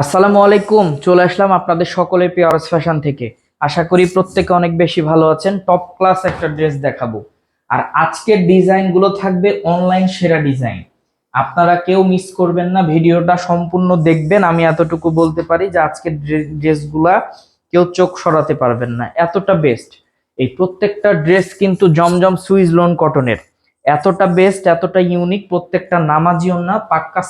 আসসালামু আলাইকুম। চলে আসলাম আপনাদের সকলের পিয়ারস ফ্যাশন থেকে। আশা করি প্রত্যেকে অনেক বেশি ভালো আছেন। টপ ক্লাস একটা ড্রেস দেখাবো। আর আজকের ডিজাইনগুলো থাকবে অনলাইন সেরা ডিজাইন। আপনারা কেউ মিস করবেন না, ভিডিওটা সম্পূর্ণ দেখবেন। আমি এতটুকু বলতে পারি যে আজকের ড্রেসগুলা কেউ চোখ সরাতে পারবেন না। এতটা বেস্ট এই প্রত্যেকটা ড্রেস কিন্তু জমজম সুইজ লোন কটনের। এতটা বেস্ট এতটা ইউনিক প্রত্যেকটা নামাজিও না, পাক্কা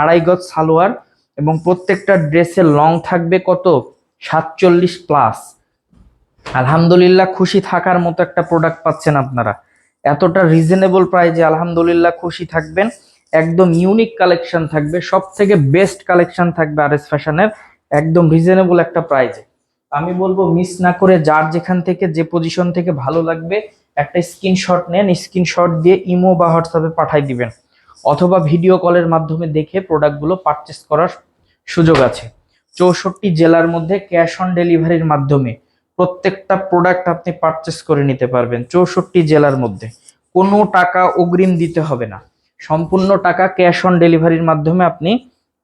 আড়াই গজ সালোয়ার এবং প্রত্যেকটা ড্রেসের লং থাকবে কত? সাতচল্লিশ প্লাস আলহামদুলিল্লাহ খুশি থাকার মতো একটা প্রোডাক্ট পাচ্ছেন আপনারা। এতটা রিজনেবল প্রাইজে আলহামদুলিল্লাহ খুশি থাকবেন। একদম ইউনিক কালেকশন থাকবে। সব থেকে বেস্ট কালেকশন থাকবে আর এস ফ্যাশনের একদম রিজনেবল একটা প্রাইজে আমি বলব মিস না করে যার যেখান থেকে, যে পজিশন থেকে ভালো লাগবে, একটা স্ক্রিনশট নেন। স্ক্রিনশট দিয়ে ইমো বা হোয়াটসঅ্যাপে পাঠাই দিবেন। অথবা ভিডিও কলের মাধ্যমে দেখে প্রোডাক্টগুলো পারচেস করার সুযোগ আছে। চৌষট্টি জেলার মধ্যে ক্যাশ অন ডেলিভারির মাধ্যমে প্রত্যেকটা প্রোডাক্ট আপনি পারচেস করে নিতে পারবেন চৌষট্টি জেলার মধ্যে। কোনো টাকা অগ্রিম দিতে হবে না। সম্পূর্ণ টাকা ক্যাশ অন ডেলিভারির মাধ্যমে আপনি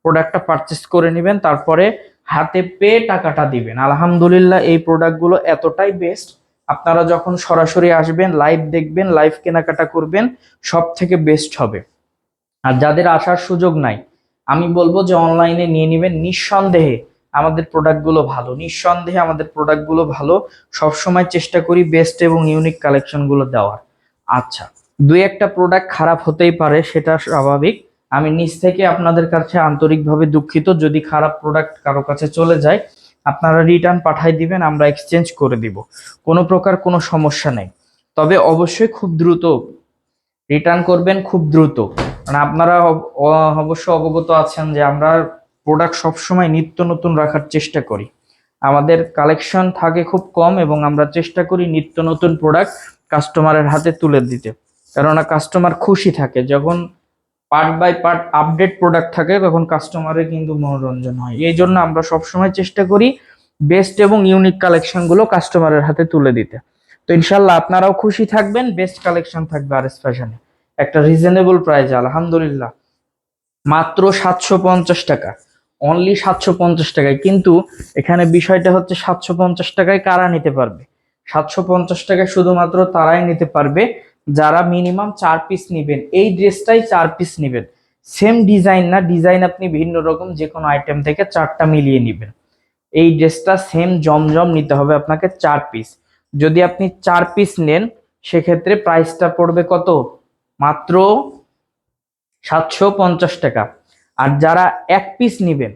প্রোডাক্টটা পারচেস করে নেবেন, তারপরে হাতে পেয়ে টাকাটা দিবেন। আলহামদুলিল্লাহ এই প্রোডাক্টগুলো এতটাই বেস্ট আপনারা যখন সরাসরি আসবেন লাইভ দেখবেন লাইভ কেনাকাটা করবেন সব থেকে বেস্ট হবে। আর যাদের আসার সুযোগ নাই, আমি বলব যে অনলাইনে নিয়ে নেবেন। নিঃসন্দেহে আমাদের প্রোডাক্টগুলো ভালো, নিঃসন্দেহে আমাদের প্রোডাক্টগুলো ভালো। সবসময় চেষ্টা করি বেস্ট এবং ইউনিক কালেকশনগুলো দেওয়ার। আচ্ছা দুই একটা প্রোডাক্ট খারাপ হতেই পারে, সেটা স্বাভাবিক। আমি নিজ থেকে আপনাদের কাছে আন্তরিকভাবে দুঃখিত। যদি খারাপ প্রোডাক্ট কারও কাছে চলে যায়, আপনারা রিটার্ন পাঠাই দিবেন, আমরা এক্সচেঞ্জ করে দিব। কোনো প্রকার কোনো সমস্যা নেই। তবে অবশ্যই খুব দ্রুত রিটার্ন করবেন, খুব দ্রুত। মানে আপনারা অব- অবশ্য অবগত আছেন যে আমরা প্রোডাক্ট সবসময় নিত্য নতুন রাখার চেষ্টা করি। আমাদের কালেকশন থাকে খুব কম এবং আমরা চেষ্টা করি নিত্য নতুন প্রোডাক্ট কাস্টমারের হাতে তুলে দিতে। কেননা কাস্টমার খুশি থাকে, যখন part by part update product থাকে তখন কাস্টমারের কিন্তু মনোরঞ্জন হয়। এই জন্য আমরা সবসময় চেষ্টা করি বেস্ট এবং ইউনিক কালেকশনগুলো কাস্টমারের হাতে তুলে দিতে। তো ইনশাল্লাহ আপনারাও খুশি থাকবেন বেস্ট কালেকশন থাকবে আর এস ফ্যাশনে একটা রিজনেবল প্রাইস আলহামদুলিল্লাহ। মাত্র সাতশো পঞ্চাশ টাকা। অনলি সাতশো পঞ্চাশ টাকায়। কিন্তু এখানে বিষয়টা হচ্ছে সাতশো পঞ্চাশ টাকায় কারা নিতে পারবে? সাতশো পঞ্চাশ টাকায় শুধুমাত্র তারাই নিতে পারবে। যারা মিনিমাম চার পিস নেবেন, এই ড্রেসটাই চার পিস নেবেন। সেম ডিজাইন না ডিজাইন আপনি ভিন্ন রকম যে কোনো আইটেম থেকে চারটা মিলিয়ে নেবেন। এই ড্রেসটা সেম জমজম নিতে হবে আপনাকে চার পিস যদি আপনি চার পিস নেন, সেক্ষেত্রে প্রাইসটা পড়বে কত? মাত্র সাতশো পঞ্চাশ টাকা। আর যারা এক পিস নেবেন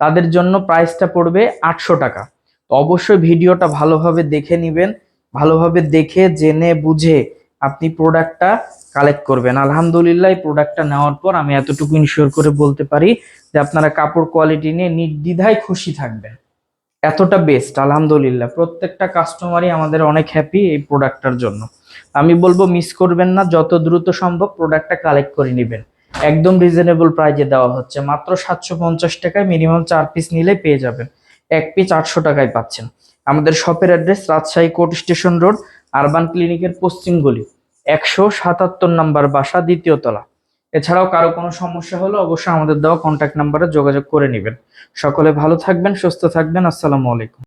তাদের জন্য প্রাইসটা পড়বে আটশো টাকা। অবশ্যই ভিডিওটা ভালোভাবে দেখে নেবেন, ভালোভাবে দেখে, জেনে, বুঝে আপনি প্রোডাক্টটা কালেক্ট করবেন। আলহামদুলিল্লাহ, এই প্রোডাক্টটা নেওয়ার পর আমি এতটুকু ইনশিওর করে বলতে পারি যে আপনারা কাপড় কোয়ালিটি নিয়ে নির্দ্বিধায় খুশি থাকবেন। এতটা বেস্ট আলহামদুলিল্লাহ। প্রত্যেকটা কাস্টমারই আমাদের অনেক হ্যাপি এই প্রোডাক্টটার জন্য। আমি বলব মিস করবেন না, যত দ্রুত সম্ভব প্রোডাক্টটা কালেক্ট করে নেবেন। একদম রিজনেবল প্রাইজে দেওয়া হচ্ছে। মাত্র সাতশো পঞ্চাশ টাকায় মিনিমাম চার পিস নিলে পেয়ে যাবেন। এক পিস আটশো টাকায় পাচ্ছেন। আমাদের শপের address Rajshahi court station road urban ক্লিনিকের পশ্চিম গলি, একশো সাতাত্তর নাম্বার বাসা, দ্বিতীয় তলা। এছাড়াও কারও কোনো সমস্যা হলে অবশ্যই আমাদের দেওয়া কন্ট্যাক্ট নাম্বারে যোগাযোগ করে নেবেন। সকলে ভালো থাকবেন, সুস্থ থাকবেন, আসসালামু আলাইকুম।